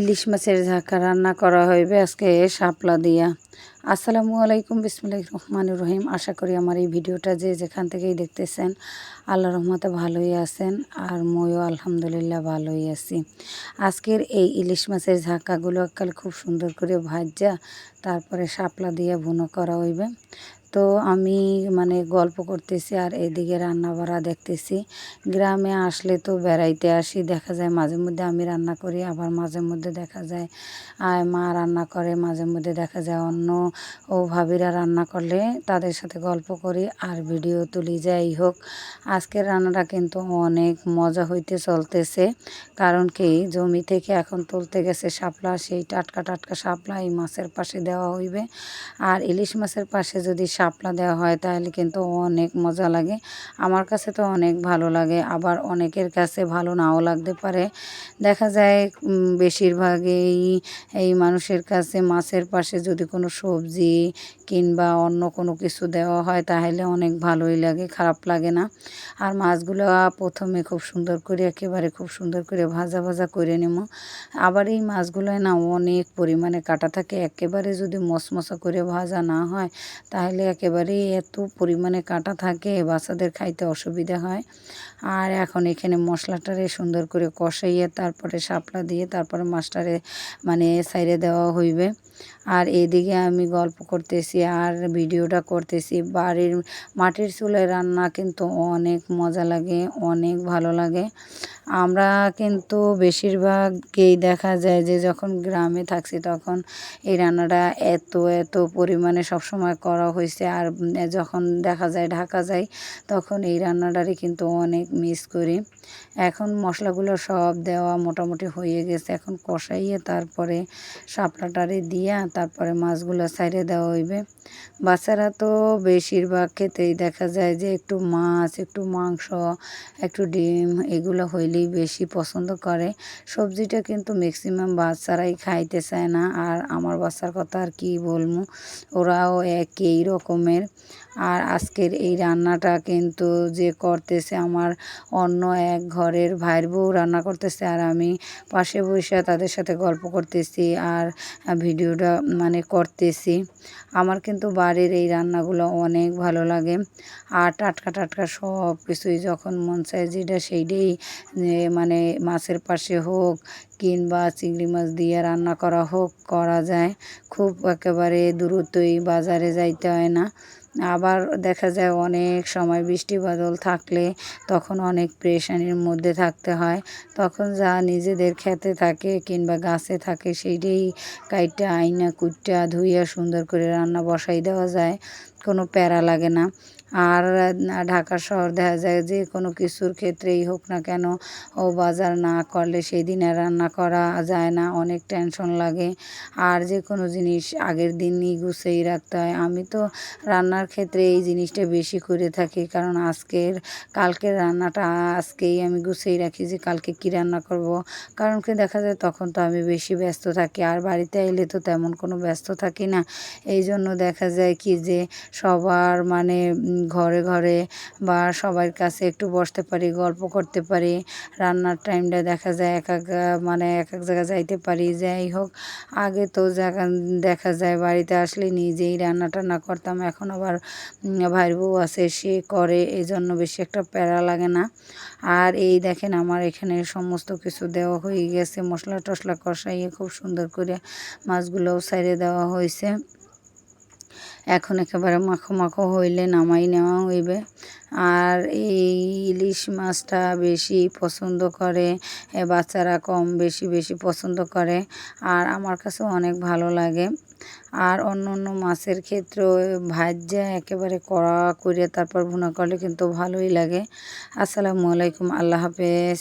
ইলিশ মাছের ঝাঁকা রান্না করা হইবে আজকে শাপলা দিয়া। আসসালামু আলাইকুম বিসমুল্লাহ রহমান রহিম। আশা করি আমার এই ভিডিওটা যে যেখান থেকেই দেখতেছেন, আল্লাহ রহমতে ভালোই আছেন আর ময়ও আলহামদুলিল্লাহ ভালোই আছি। আজকের এই ইলিশ মাছের ঝাঁকাগুলো কাল খুব সুন্দর করে ভাজা, তারপরে শাপলা দিয়ে ভুনো করা হইবে। তো আমি মানে গল্প করতেছি আর এদিকে রান্না বাড়া দেখতেছি। গ্রামে আসলে তো বেড়াইতে আসি, দেখা যায় মাঝে মধ্যে আমি রান্না করি, আবার মাঝে মধ্যে দেখা যায় আয় মা রান্না করে, মাঝে মধ্যে দেখা যায় অন্য ও ভাবিরা রান্না করলে তাদের সাথে গল্প করি আর ভিডিও তুলি, যাই হোক। আজকের রান্নাটা কিন্তু অনেক মজা হইতে চলতেছে, কারণ কি জমি থেকে এখন তুলতে গেছে শাপলা, সেই টাটকা টাটকা শাপলা এই মাছের পাশে দেওয়া হইবে। আর ইলিশ মাছের পাশে যদি শাপলা দেওয়া হয়, তাহলে কিন্তু অনেক মজা লাগে। আমার কাছে তো অনেক ভালো লাগে, আবার অনেকের কাছে ভালো নাও লাগতে পারে। দেখা যায় বেশিরভাগই এই মানুষের কাছে মাছের পাশে যদি কোনো সবজি কিংবা অন্য কোনো কিছু দেওয়া হয়, তাহলে অনেক ভালোই লাগে, খারাপ লাগে না। আর মাছগুলো প্রথমে খুব সুন্দর করে, একেবারে খুব সুন্দর করে ভাজা ভাজা করে নেব। আবার এই মাছগুলোয় না অনেক পরিমাণে কাটা থাকে, একেবারে যদি মশমশা করে ভাজা না হয়, তাহলে একেবারেই এত পরিমাণে কাটা থাকে, বাচ্চাদের খাইতে অসুবিধা হয়। আর এখন এখানে মশলাটারে সুন্দর করে কষাইয়ে তারপরে শাপলা দিয়ে তারপরে মাছটারে মানে সাইডে দেওয়া হইবে। আর এদিকে আমি গল্প করতেছি আর ভিডিওটা করতেছি। বাড়ির মাটির চুলায় রান্না কিন্তু অনেক মজা লাগে, অনেক ভালো লাগে। আমরা কিন্তু বেশিরভাগই দেখা যায় যে যখন গ্রামে থাকছি তখন এই রান্নাটা এত এত পরিমাণে সবসময় করা হয়েছে। আর যখন দেখা যায়, ঢাকা যায় তখন এই রান্নাটারই কিন্তু অনেক মিস করি। এখন মশলাগুলো সব দেওয়া মোটামুটি হয়ে গেছে। এখন কষাইয়ে তারপরে শাপলাটারে দিয়া তারপরে মাছগুলো সাইডে দেওয়া হইবে। বাচ্চারা তো বেশিরভাগ ক্ষেত্রেই দেখা যায় যে একটু মাছ, একটু মাংস, একটু ডিম, এগুলো হইলেই বেশি পছন্দ করে। সবজিটা কিন্তু ম্যাক্সিমাম বাচ্চারাই খাইতে চায় না। আর আমার বাচ্চার কথা আর কি বলব? ওরাও একই রকমের। আর আজকের এই রান্নাটা কিন্তু যে করতেছে আমার অন্য এক ঘরের ভাইয়ের বউ রান্না করতেছে আর আমি পাশে বসে তাদের সাথে গল্প করতেছি আর ভিডিওটা মানে করতেছি। আমার কিন্তু বাড়ির এই রান্নাগুলো অনেক ভালো লাগে। আর টাটকা টাটকা সব কিছুই যখন মন চায় যেটা সেইটাই মানে মাছের পাশে হোক কিংবা চিংড়ি মাছ দিয়ে রান্না করা হোক, করা যায়। খুব একেবারে দূরত্বই বাজারে যাইতে হয় না। আবার দেখা যায় অনেক সময় বৃষ্টি বাদল থাকলে তখন অনেক প্রেশানির মধ্যে থাকতে হয়। তখন যা নিজেদের খেতে থাকে কিংবা গাছে থাকে সেইটাই কাইটা আইনা কুটটা ধুইয়া সুন্দর করে রান্না বসাই দেওয়া যায়। কোনো প্যারা লাগে না। আর ঢাকা শহর দেখা যায় যে কোনো কিছুর ক্ষেত্রেই হোক না কেন, ও বাজার না করলে সেই দিনে রান্না করা যায় না, অনেক টেনশন লাগে। আর যে কোনো জিনিস আগের দিনই গুছিয়ে রাখতে হয়। আমি তো রান্নার ক্ষেত্রে এই জিনিসটা বেশি করে থাকি, কারণ আজকের, কালকের রান্নাটা আজকেই আমি গুছিয়ে রাখি যে কালকে কী রান্না করব। কারণ কি দেখা যায় তখন তো আমি বেশি ব্যস্ত থাকি, আর বাড়িতে এলে তো তেমন কোনো ব্যস্ত থাকি না। এই জন্য দেখা যায় কি যে সবার মানে ঘরে ঘরে বা সবার কাছে একটু বসতে পারি, গল্প করতে পারি, রান্নার টাইমটা দেখা যায় এক এক মানে এক এক জায়গায় যাইতে পারি। যাই হোক, আগে তো জায়গা দেখা যায় বাড়িতে আসলে নিজেই রান্না টান্না করতাম। এখন আবার ভাইয়ের বউ আছে, সে করে এই জন্য বেশি একটা প্যারা লাগে না। আর এই দেখেন আমার এখানে সমস্ত কিছু দেওয়া হয়ে গেছে। মশলা টশলা কষাইয়ে খুব সুন্দর করে মাছগুলোও সাইডে দেওয়া হয়েছে। এখন একেবারে মাখো মাখো হইলে নামাই নেওয়া হইবে। আর এই ইলিশ মাছটা বেশি পছন্দ করে, এ বাচ্চারা কম বেশি বেশি পছন্দ করে, আর আমার কাছেও অনেক ভালো লাগে। আর অন্য অন্য মাছের ক্ষেত্রেও ভাজ্যা একেবারে কড়া করে তারপর ভুনা করলে কিন্তু ভালোই লাগে। আসসালামু আলাইকুম, আল্লাহ হাফেজ।